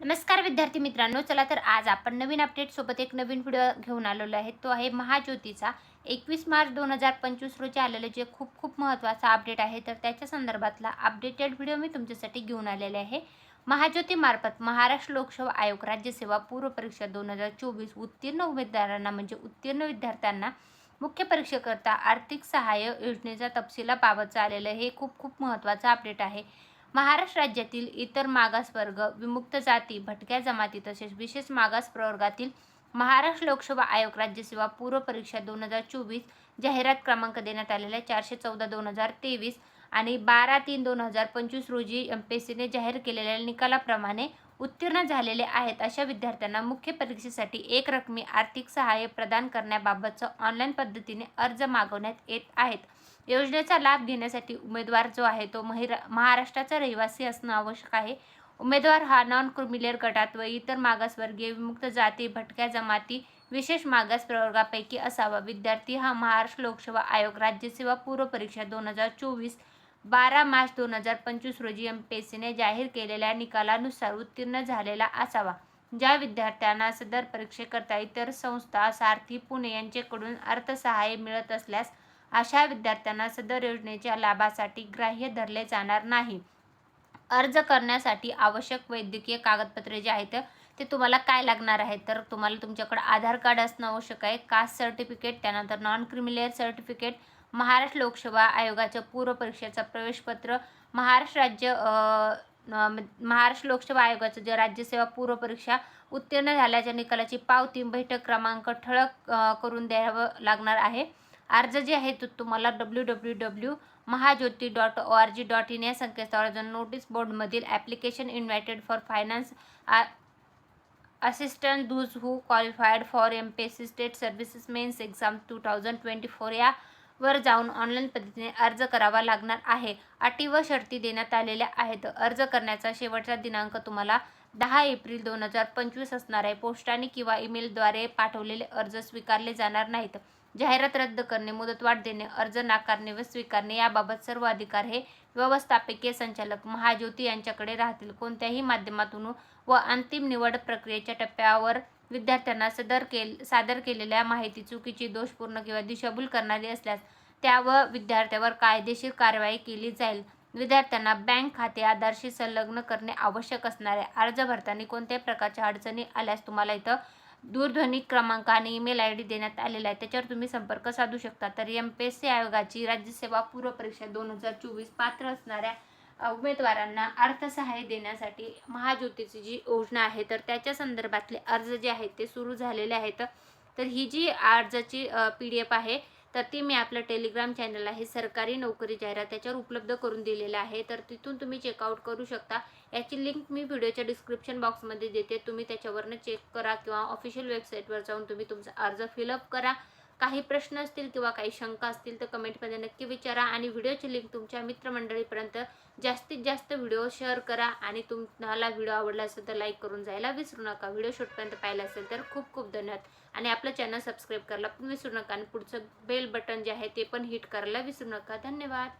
नमस्कार विद्यार्थी मित्रांनो चला तर आज आपण नवीन अपडेट सोबत एक नवीन व्हिडिओ घेऊन आलेलो आहे. तो आहे महाज्योतीचा. एकवीस मार्च दोन हजार पंचवीस रोजी आलेलं जे खूप खूप महत्त्वाचा अपडेट आहे तर त्याच्या संदर्भातला अपडेटेड व्हिडिओ मी तुमच्यासाठी घेऊन आलेले आहे. महाज्योतीमार्फत महाराष्ट्र लोकसेवा आयोग राज्यसेवा पूर्व परीक्षा दोन हजार चोवीस उत्तीर्ण उमेदवारांना म्हणजे उत्तीर्ण विद्यार्थ्यांना मुख्य परीक्षेकरता आर्थिक सहाय्य योजनेचा तपशिलाबाबतचं आलेलं हे खूप खूप महत्त्वाचं अपडेट आहे. महाराष्ट्र राज्यातील इतर मागासवर्ग विमुक्त जाती भटक्या जमाती तसेच विशेष मागास प्रवर्गातील महाराष्ट्र लोकसेवा आयोग राज्यसेवा पूर्व परीक्षा दोन हजार चोवीस जाहिरात क्रमांक देण्यात आलेल्या चारशे चौदा दोन हजार तेवीस आणि बारा तीन दोन हजार पंचवीस रोजी एम पी एस सीने जाहीर केलेल्या निकालाप्रमाणे उत्तीर्ण झालेले आहेत अशा विद्यार्थ्यांना मुख्य परीक्षेसाठी एक रकमी आर्थिक सहाय्य प्रदान करण्याबाबतचं ऑनलाईन पद्धतीने अर्ज मागवण्यात येत आहेत. योजनेचा लाभ घेण्यासाठी उमेदवार जो आहे तो महिरा महाराष्ट्राचा रहिवासी असणं आवश्यक आहे. उमेदवार हा नॉन क्रिमिलियर गटात व इतर मागासवर्गीय विमुक्त जाती भटक्या जमाती विशेष मागास प्रवर्गापैकी असावा. विद्यार्थी हा महाराष्ट्र लोकसेवा आयोग राज्यसेवा पूर्व परीक्षा दोन हजार चोवीस बारा मार्च दोन हजार पंचवीस रोजी एम पी एस सीने जाहीर केलेल्या निकालानुसार उत्तीर्ण झालेला असावा. ज्या विद्यार्थ्यांना सदर परीक्षेकरता इतर संस्था सारथी पुणे यांच्याकडून अर्थसहाय्य मिळत असल्यास अशा विद्यार्थ्यांना सदर योजनेच्या लाभासाठी ग्राह्य धरले जाणार नाही. अर्ज करण्यासाठी आवश्यक वैद्यकीय कागदपत्रे जे आहेत ते तुम्हाला काय लागणार आहे? तर तुम्हाला तुमच्याकडे आधार कार्ड असणं आवश्यक आहे. कास्ट सर्टिफिकेट त्यानंतर non creamy layer certificate Maharashtra लोकसेवा आयोगाचं पूर्व परीक्षेचं प्रवेशपत्र महाराष्ट्र राज्य महाराष्ट्र लोकसेवा आयोगाचं जे राज्यसेवा पूर्वपरीक्षा उत्तीर्ण झाल्याच्या निकालाची पावती बैठक क्रमांक ठळक करून द्यावं लागणार आहे. अर्ज जे आहे तो तुम्हाला W W W Mahajyoti dot O R G dot in या संकेतस्थळावर notice बोर्डमधील application invited for finance assistant those who qualified for M P S C state services mains exam two thousand twenty four यावर जाऊन online पद्धतीने अर्ज करावा लागणार आहे. अटी व शर्ती देण्यात आलेल्या आहेत. अर्ज करण्याचा शेवटचा दिनांक तुम्हाला दहा एप्रिल दोन हजार पंचवीस असणार आहे पोस्टाने किंवा ईमेलद्वारे पाठवलेले अर्ज स्वीकारले जाणार नाहीत. जाहिरात रद्द करणे मुदतवाढ देणे अर्ज नाकारणे व स्वीकारणे याबाबत सर्व अधिकार हे व्यवस्थापकीय संचालक महाज्योती यांच्याकडे राहतील. कोणत्याही माध्यमातून व अंतिम निवड प्रक्रियेच्या टप्प्यावर विद्यार्थ्यांना सदर केल सादर केलेल्या माहिती चुकीची दोषपूर्ण किंवा दिशाभूल करणारी असल्यास त्या व विद्यार्थ्यावर कायदेशीर कारवाई केली जाईल. विद्यार्थ्यांना बँक खाते आधारशी संलग्न करणे आवश्यक असणारे अर्ज भरताना कोणत्याही प्रकारच्या अडचणी आल्यास तुम्हाला इथं दूरध्वनी क्रमांक आणि ईमेल आय डी देण्यात आलेला आहे. त्याच्यावर तुम्ही संपर्क साधू शकता. तर एम पी एस सी आयोगाची राज्यसेवा पूर्व परीक्षा दोन हजार चोवीस पात्र असणाऱ्या उमेदवारांना अर्थसहाय्य देण्यासाठी महाज्योतीची जी योजना आहे तर त्याच्या संदर्भातले अर्ज जे आहेत ते सुरू झालेले आहेत. तर ही जी अर्जाची पी डी एफ आहे तर ती मी आपलं टेलिग्राम चॅनल आहे सरकारी नोकरी जाहिरात त्याच्यावर उपलब्ध करून दिलेलं आहे. तर तिथून तुम्ही चेकआउट करू शकता. याची लिंक मी व्हिडिओच्या डिस्क्रिप्शन बॉक्समध्ये देते. तुम्ही त्याच्यावरनं चेक करा किंवा ऑफिशियल वेबसाईटवर जाऊन तुम्ही तुमचा अर्ज फिलअप करा. काही प्रश्न असतील किंवा काही शंका असतील तर कमेंटमध्ये नक्की विचारा आणि व्हिडिओची लिंक तुमच्या मित्रमंडळीपर्यंत जास्तीत जास्त व्हिडिओ शेअर करा आणि तुम्हाला व्हिडिओ आवडला असेल तर लाईक करून जायला विसरू नका. व्हिडिओ शॉर्टपर्यंत पाहिला असेल तर खूप खूप धन्यवाद. आणि आपलं चॅनल सबस्क्राईब करायला पण विसरू नका आणि पुढचं बेल बटन जे आहे ते पण हिट करायला विसरू नका. धन्यवाद.